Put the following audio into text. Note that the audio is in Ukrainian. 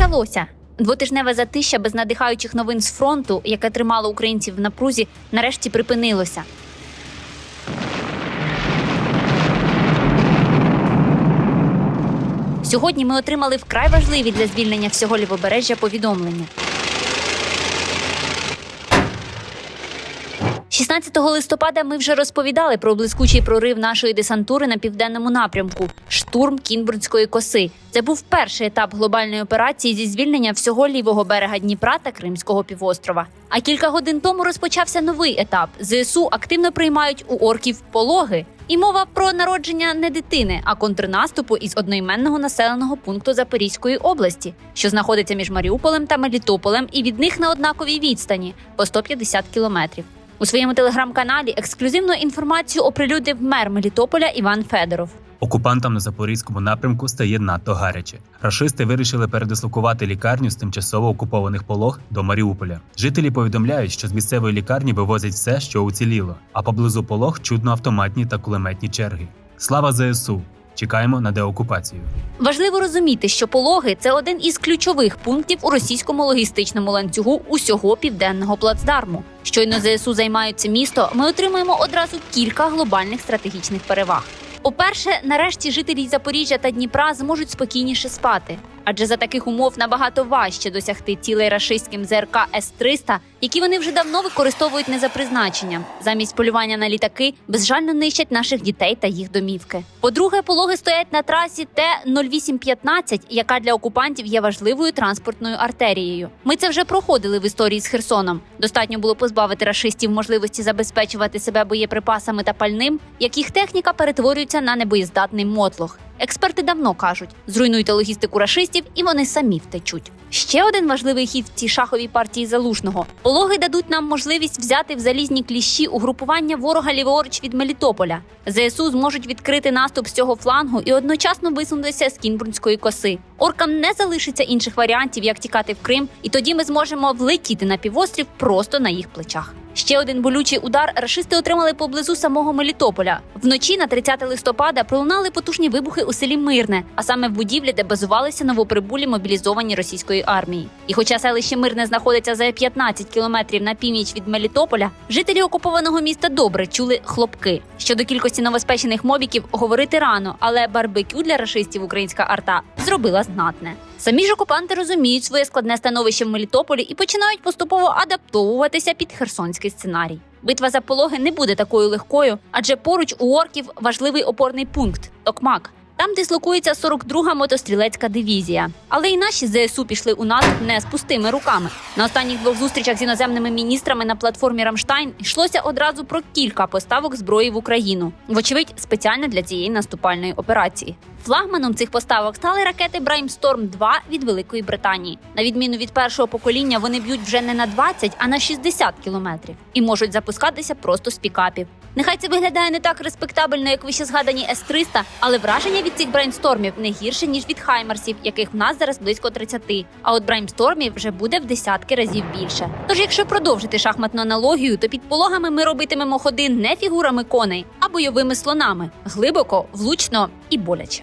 Почалося. Двотижневе затища без надихаючих новин з фронту, яке тримало українців в напрузі, нарешті припинилося. Сьогодні ми отримали вкрай важливі для звільнення всього лівобережжя повідомлення. 16 листопада ми вже розповідали про блискучий прорив нашої десантури на південному напрямку штурм Кінбурнської коси. Це був перший етап глобальної операції зі звільнення всього лівого берега Дніпра та Кримського півострова. А кілька годин тому розпочався новий етап. ЗСУ активно приймають у орків пологи. І мова про народження не дитини, а контрнаступу із одноіменного населеного пункту Запорізької області, що знаходиться між Маріуполем та Мелітополем, і від них на однаковій відстані по 150 кілометрів. У своєму телеграм-каналі ексклюзивну інформацію оприлюднив мер Мелітополя Іван Федоров. Окупантам на запорізькому напрямку стає надто гаряче. Рашисти вирішили передислокувати лікарню з тимчасово окупованих полог до Маріуполя. Жителі повідомляють, що з місцевої лікарні вивозять все, що уціліло, а поблизу полог чутно автоматні та кулеметні черги. Слава ЗСУ! Чекаємо на деокупацію. Важливо розуміти, що пологи це один із ключових пунктів у російському логістичному ланцюгу усього південного плацдарму. Щойно ЗСУ займають це місто, ми отримаємо одразу кілька глобальних стратегічних переваг. По-перше, нарешті жителі Запоріжжя та Дніпра зможуть спокійніше спати, адже за таких умов набагато важче досягти цілей рашистським ЗРК С-300, які вони вже давно використовують не за призначенням. Замість полювання на літаки безжально нищать наших дітей та їх домівки. По-друге, пологи стоять на трасі Т-0815, яка для окупантів є важливою транспортною артерією. Ми це вже проходили в історії з Херсоном. Достатньо було позбавити рашистів можливості забезпечувати себе боєприпасами та пальним, як їх техніка перетворюється на небоєздатний мотлох. Експерти давно кажуть: зруйнуйте логістику рашистів, і вони самі втечуть. Ще один важливий хід в цій шаховій партії залужного: пологи дадуть нам можливість взяти в залізні кліщі угрупування ворога ліворуч від Мелітополя. ЗСУ зможуть відкрити наступ з цього флангу і одночасно висунутися з Кінбурнської коси. Оркам не залишиться інших варіантів, як тікати в Крим, і тоді ми зможемо влетіти на півострів просто на їх плечах. Ще один болючий удар рашисти отримали поблизу самого Мелітополя. Вночі на 30 листопада пролунали потужні вибухи у селі Мирне, а саме в будівлі, де базувалися новоприбулі мобілізовані російської армії. І хоча селище Мирне знаходиться за 15 кілометрів на північ від Мелітополя, жителі окупованого міста добре чули хлопки. Щодо кількості новоспечених мобіків говорити рано, але барбекю для рашистів українська арта зробила знатне. Самі ж окупанти розуміють своє складне становище в Мелітополі і починають поступово адаптовуватися під херсонський сценарій. Битва за пологи не буде такою легкою, адже поруч у орків важливий опорний пункт Токмак. Там дислокується 42-га мотострілецька дивізія. Але й наші ЗСУ пішли у наступ не з пустими руками. На останніх двох зустрічах з іноземними міністрами на платформі Рамштайн йшлося одразу про кілька поставок зброї в Україну. Вочевидь, спеціально для цієї наступальної операції. Флагманом цих поставок стали ракети Браймсторм 2 від Великої Британії. На відміну від першого покоління, вони б'ють вже не на 20, а на 60 кілометрів і можуть запускатися просто з пікапів. Нехай це виглядає не так респектабельно, як вище згадані С-300, але враження від цих брейнстормів не гірше ніж від хаймерсів, яких в нас зараз близько 30. А от брейнстормів вже буде в десятки разів більше. Тож, якщо продовжити шахматну аналогію, то під пологами ми робитимемо ходи не фігурами коней, а бойовими слонами глибоко, влучно і боляче.